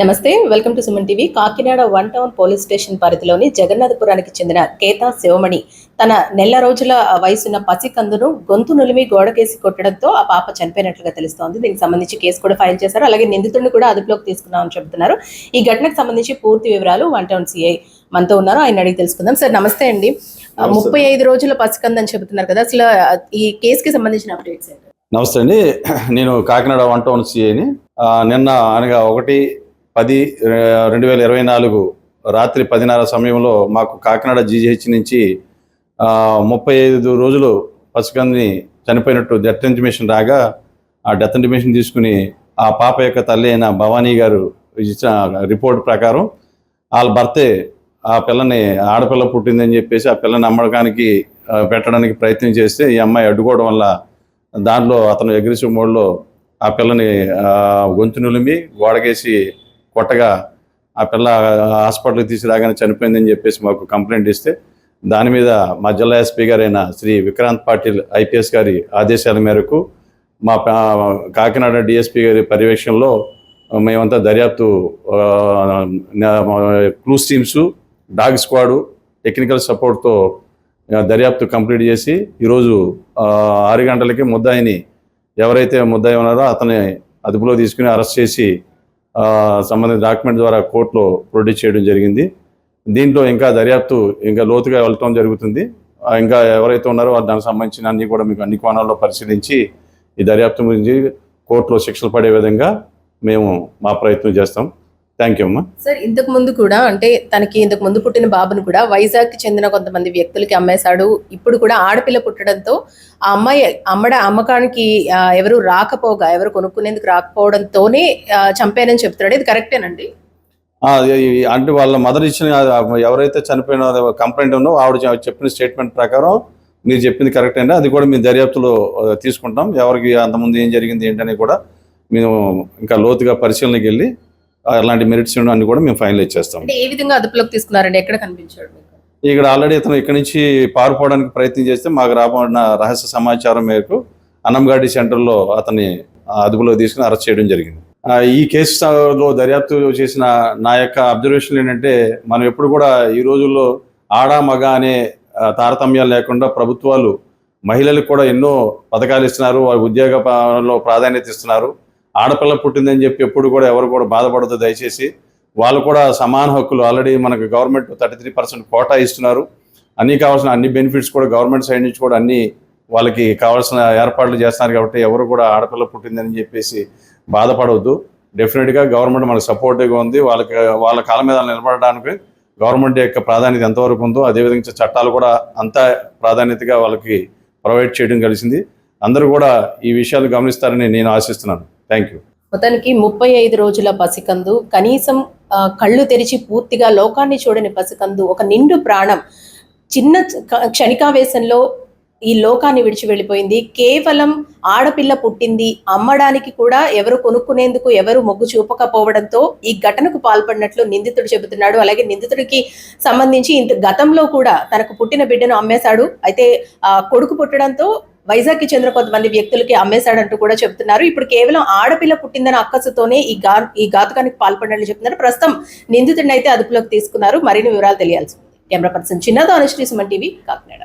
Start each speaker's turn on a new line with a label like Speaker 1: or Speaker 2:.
Speaker 1: నమస్తే welcome to Suman TV. Kakinada one town police station పరిధిలోని జగన్నాథపురానికి చెందిన కేతా శివమణి తన నెల రోజుల వయసున్న పసికందును గొంతు నులిమి గోడకేసి కొట్టడంతో ఆ పాప చనిపోయినట్లుగా తెలుస్తోంది. దీనికి సంబంధించి కేసు కూడా ఫైల్ చేశారు. అలాగే నిందితుడిని కూడా అదుపులోకి తీసుకున్నామని చెబుతున్నారు. ఈ ఘటనకు సంబంధించి పూర్తి వివరాలు వన్ టౌన్ సిఐ మనతో ఉన్నారు. ఆయన అడిగి తెలుసుకుందాం. సార్ నమస్తే అండి. ముప్పై ఐదు రోజుల పసికందు అని చెబుతున్నారు కదా అసలు ఈ కేసుకి సంబంధించిన అప్డేట్స్
Speaker 2: నమస్తే అండి. నేను కాకినాడ వన్ టౌన్ సిఐని. నిన్న అనగా ఒకటి పది రెండు వేల ఇరవై నాలుగు రాత్రి పదిన్నర సమయంలో మాకు కాకినాడ జీజీహెచ్ నుంచి ముప్పై ఐదు రోజులు పసికందిని చనిపోయినట్టు డెత్ ఇంటిమేషన్ రాగా ఆ డెత్ ఇంటిమేషన్ తీసుకుని ఆ పాప యొక్క తల్లి అయిన భవానీ గారు ఇచ్చిన రిపోర్ట్ ప్రకారం వాళ్ళ భర్తే ఆ పిల్లని ఆడపిల్ల పుట్టిందని చెప్పేసి ఆ పిల్లని అమ్మడానికి పెట్టడానికి ప్రయత్నం చేస్తే ఈ అమ్మాయి అడ్డుకోవడం వల్ల దాంట్లో అతను అగ్రెసివ్ మోడ్లో ఆ పిల్లని గొంతు నులిమి గోడకేసి కొట్టగా ఆ పిల్ల హాస్పిటల్కి తీసుకురాగానే చనిపోయిందని చెప్పేసి మాకు కంప్లైంట్ ఇస్తే దాని మీద మా జిల్లా ఎస్పీ గారైన శ్రీ విక్రాంత్ పాటిల్ ఐపీఎస్ గారి ఆదేశాల మేరకు మా కాకినాడ డిఎస్పీ గారి పర్యవేక్షణలో మేమంతా దర్యాప్తు clues teams dog squad technical సపోర్ట్తో దర్యాప్తు కంప్లీట్ చేసి ఈరోజు ఆరు గంటలకి ముద్దాయిని ఎవరైతే ముద్దాయి ఉన్నారో అతని అదుపులో తీసుకుని అరెస్ట్ చేసి సంబంధిత డాక్యుమెంట్ ద్వారా కోర్టులో ప్రొడ్యూస్ చేయడం జరిగింది. దీంట్లో ఇంకా దర్యాప్తు ఇంకా లోతుగా వెళ్ళటం జరుగుతుంది. ఇంకా ఎవరైతే ఉన్నారో దానికి సంబంధించిన అన్ని కూడా మీకు అన్ని కోణాల్లో పరిశీలించి ఈ దర్యాప్తు గురించి కోర్టులో శిక్షలు పడే విధంగా మేము మా ప్రయత్నం చేస్తాం. థ్యాంక్ యూ అమ్మా.
Speaker 1: సార్ ఇంతకు ముందు కూడా అంటే తనకి ఇంతకు ముందు పుట్టిన బాబును కూడా వైజాగ్కి చెందిన కొంతమంది వ్యక్తులకి అమ్మేశాడు. ఇప్పుడు కూడా ఆడపిల్ల పుట్టడంతో ఆ అమ్మాయి అమ్మడ అమ్మకానికి ఎవరు రాకపోగా ఎవరు కొనుక్కునేందుకు రాకపోవడంతోనే చంపానని చెప్తున్నాడు. ఇది కరెక్టేనండి?
Speaker 2: అంటే వాళ్ళ మదర్ ఇచ్చిన ఎవరైతే చనిపోయిన కంప్లైంట్ ఉందో ఆవిడ చెప్పిన స్టేట్మెంట్ ప్రకారం మీరు చెప్పింది కరెక్ట్ అండి అది కూడా మీ దర్యాప్తులో తీసుకుంటాం. ఎవరికి అంతకుముందు ఏం జరిగింది ఏంటని కూడా మేము ఇంకా లోతుగా పరిశీలనకి వెళ్ళి అలాంటి మెరిట్స్ అన్ని కూడా మేము ఫైనలైజ్ చేస్తాం.
Speaker 1: ఏ విధంగా అదుపులోకి తీసుకున్నారండి? ఎక్కడ కనిపించాడు
Speaker 2: ఇక్కడ ఆల్రెడీ ఇతను ఇక్కడి నుంచి పారిపోవడానికి ప్రయత్నం చేస్తే మాకు రాబడిన రహస్య సమాచారం మేరకు అన్నంగాడి సెంటర్లో అతన్ని అదుపులో తీసుకుని అరెస్ట్ చేయడం జరిగింది. ఈ కేసులో దర్యాప్తు చేసిన నా యొక్క అబ్జర్వేషన్ ఏంటంటే మనం ఎప్పుడు కూడా ఈ రోజుల్లో ఆడ మగ అనే తారతమ్యాలు లేకుండా ప్రభుత్వాలు మహిళలకు కూడా ఎన్నో పథకాలు ఇస్తున్నారు వారి ఉద్యోగంలో ప్రాధాన్యత ఇస్తున్నారు. ఆడపిల్ల పుట్టిందని చెప్పి ఎప్పుడు కూడా ఎవరు కూడా బాధపడదు దయచేసి. వాళ్ళు కూడా సమాన హక్కులు ఆల్రెడీ మనకు government thirty three percent quota ఇస్తున్నారు. అన్ని కావాల్సిన అన్ని బెనిఫిట్స్ కూడా గవర్నమెంట్ సైడ్ నుంచి కూడా అన్ని వాళ్ళకి కావాల్సిన ఏర్పాట్లు చేస్తున్నారు కాబట్టి ఎవరు కూడా ఆడపిల్ల పుట్టిందని చెప్పేసి బాధపడవద్దు. డెఫినెట్గా గవర్నమెంట్ మనకు సపోర్టివ్గా ఉంది. వాళ్ళకి వాళ్ళ కాళ్ళ మీద నిలబడడానికి గవర్నమెంట్ యొక్క ప్రాధాన్యత ఎంతవరకు ఉందో అదేవిధంగా చట్టాలు కూడా అంత ప్రాధాన్యతగా వాళ్ళకి ప్రొవైడ్ చేయడం కలిసింది. అందరూ కూడా ఈ విషయాలు గమనిస్తారని నేను ఆశిస్తున్నాను. థ్యాంక్ యూ
Speaker 1: మొత్తానికి ముప్పై ఐదు రోజుల పసికందు కనీసం కళ్ళు తెరిచి పూర్తిగా లోకాన్ని చూడని పసికందు ఒక నిండు ప్రాణం చిన్న క్షణికావేశంలో ఈ లోకాన్ని విడిచి వెళ్ళిపోయింది. కేవలం ఆడపిల్ల పుట్టింది అమ్మడానికి కూడా ఎవరు కొనుక్కునేందుకు ఎవరు మొగ్గు చూపకపోవడంతో ఈ ఘటనకు పాల్పడినట్లు నిందితుడు చెబుతున్నాడు. అలాగే నిందితుడికి సంబంధించి ఇంత గతంలో కూడా తనకు పుట్టిన బిడ్డను అమ్మేశాడు. అయితే ఆ కొడుకు పుట్టడంతో వైజాగ్కి చెందిన కొంతమంది వ్యక్తులకి అమ్మేశాడంటూ కూడా చెబుతున్నారు. ఇప్పుడు కేవలం ఆడపిల్ల పుట్టిందని అక్కసుతోనే ఈ గా ఈ ఘాతుకానికి పాల్పడినట్లు చెప్తున్నారు. ప్రస్తుతం నిందితుడిని అయితే అదుపులోకి తీసుకున్నారు. మరిన్ని వివరాలు తెలియాల్సి ఉంది. కెమెరా పర్సన్ చిన్నదో అనుశ్రీ సుమన్ టీవీ కాకినాడ.